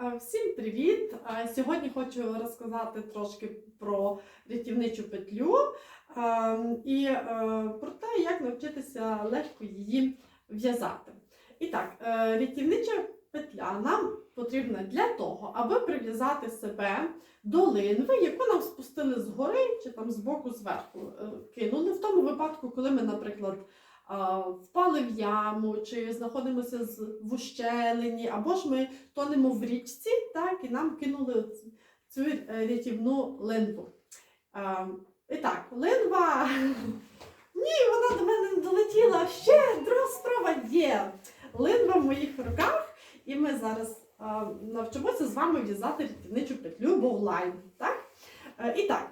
Всім привіт! Сьогодні хочу розказати трошки про рятівничу петлю і е, про те, як навчитися легко її в'язати. І так, е, рятівнича петля нам потрібна для того, аби прив'язати себе до линви, яку нам спустили згори чи там збоку зверху е, кинули. В тому випадку, коли ми, наприклад, впали в яму, чи знаходимося в ущелині, або ж ми тонемо в річці, так, і нам кинули цю е, рятівну линву. І так, линва. Ні, вона до мене не долетіла. Ще друга справа є. Линва в моїх руках, і ми зараз навчимося з вами в'язати рятівничу петлю Bowline. Так? Е, і так.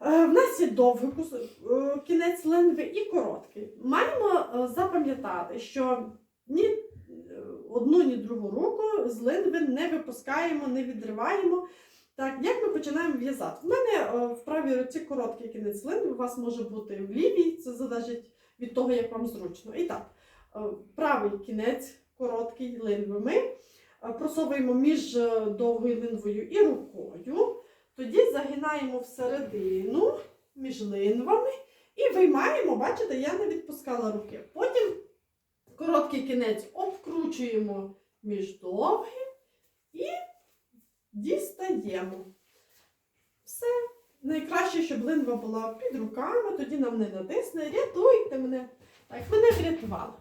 Е, В нас є довгий е, кінець линви і короткий. Маємо е, запам'ятати, що ні одну, ні другу руку з линви не випускаємо, не відриваємо. Так, як ми починаємо в'язати? У мене в правій руці короткий кінець линви, у вас може бути в лівій, це залежить від того, як вам зручно. І так, правий кінець короткий линви ми просовуємо між довгою линвою і рукою. Тоді загинаємо всередину між линвами і виймаємо, бачите, я не відпускала руки. Потім короткий кінець обкручуємо між довгим і дістаємо. Все. Найкраще, щоб линва була під руками, тоді нам не натисне. Рятуйте мене. Так, мене врятували.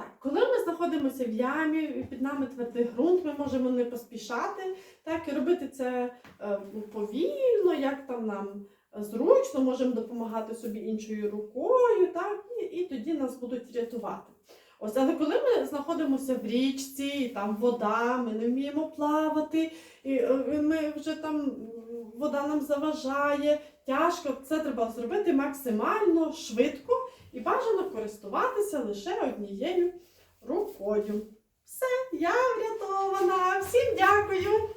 Так, коли ми знаходимося в ямі, і під нами твердий ґрунт, ми можемо не поспішати, так, і робити це е, повільно, як там нам зручно, можемо допомагати собі іншою рукою, так, і, і тоді нас будуть рятувати. Ось, але коли ми знаходимося в річці, і там вода, ми не вміємо плавати, і е, ми вже там вода нам заважає, тяжко, це треба зробити максимально швидко і бажано користуватися лише однією рукою. Все, я врятована. Всім дякую!